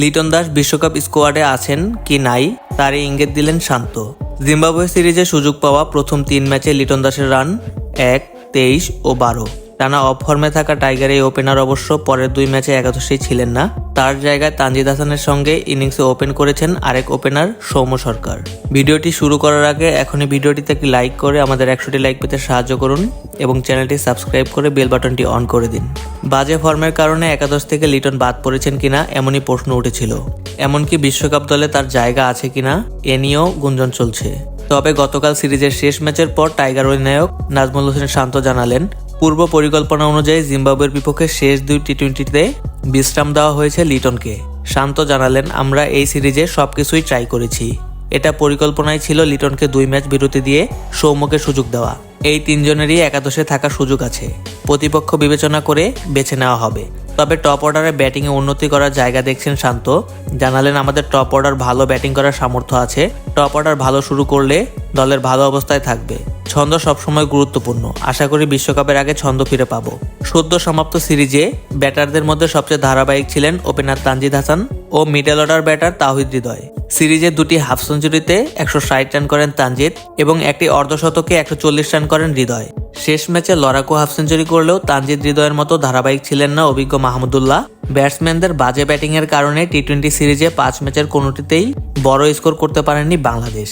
লিটন দাস বিশ্বকাপ স্কোয়াডে আছেন কি নাই, তারই ইঙ্গিত দিলেন শান্ত। জিম্বাবুয়ে সিরিজে সুযোগ পাওয়া প্রথম তিন ম্যাচে লিটন দাসের রান এক, তেইশ ও বারো। টানা অফ ফর্মে থাকা টাইগার এই ওপেনার অবশ্য পরের দুই ম্যাচে একাদশেই ছিলেন না। তার জায়গায় তানজিদ হাসানের সঙ্গে ইনিংসে ওপেন করেছেন আরেক ওপেনার সৌম্য সরকার। ভিডিওটি শুরু করার আগে এখনই ভিডিওটিতে একটি লাইক করে আমাদের একশোটি লাইক পেতে সাহায্য করুন এবং চ্যানেলটি সাবস্ক্রাইব করে বেল বাটনটি অন করে দিন। বাজে ফর্মের কারণে একাদশ থেকে লিটন বাদ পড়েছেন কিনা এমনই প্রশ্ন উঠেছিল। এমনকি বিশ্বকাপ দলে তার জায়গা আছে কিনা এ নিয়েও গুঞ্জন চলছে। তবে গতকাল সিরিজের শেষ ম্যাচের পর টাইগার অধিনায়ক নাজমুল হোসেন শান্ত জানালেন পূর্ব পরিকল্পনা অনুযায়ী জিম্বাবুয়ের বিপক্ষে শেষ দুই টি টোয়েন্টিতে বিশ্রাম দেওয়া হয়েছে লিটনকে। শান্ত জানালেন, আমরা এই সিরিজে সব কিছুই ট্রাই করেছি। এটা পরিকল্পনায় ছিল লিটনকে দুই ম্যাচ বিরতি দিয়ে সৌম্যকে সুযোগ দেওয়া। এই তিনজনেরই একাদশে থাকার সুযোগ আছে। প্রতিপক্ষ বিবেচনা করে বেছে নেওয়া হবে। তবে টপ অর্ডারে ব্যাটিংয়ে উন্নতি করার জায়গা দেখছেন শান্ত। জানালেন, আমাদের টপ অর্ডার ভালো ব্যাটিং করার সামর্থ্য আছে। টপ অর্ডার ভালো শুরু করলে দলের ভালো অবস্থায় থাকবে। ছন্দ সবসময় গুরুত্বপূর্ণ। আশা করি বিশ্বকাপের আগে ছন্দ ফিরে পাবো। সদ্য সমাপ্ত সিরিজে ব্যাটারদের মধ্যে সবচেয়ে ধারাবাহিক ছিলেন ওপেনার তানজিদ হাসান ও middle order batter Towhid Hridoy. সিরিজে দুটি হাফ সেঞ্চুরিতে একশো ষাট রান করেন তানজিদ এবং একটি অর্ধশতকে একশো চল্লিশ রান করেন হৃদয়। শেষ ম্যাচে লড়াকু হাফ সেঞ্চুরি করলেও তানজিদ হৃদয়ের মতো ধারাবাহিক ছিলেন না অভিজ্ঞ মাহমুদুল্লাহ ব্যাটসম্যানদের বাজে ব্যাটিংয়ের কারণে টি টোয়েন্টি সিরিজে পাঁচ ম্যাচের কোনোটিতেই বড় স্কোর করতে পারেননি বাংলাদেশ।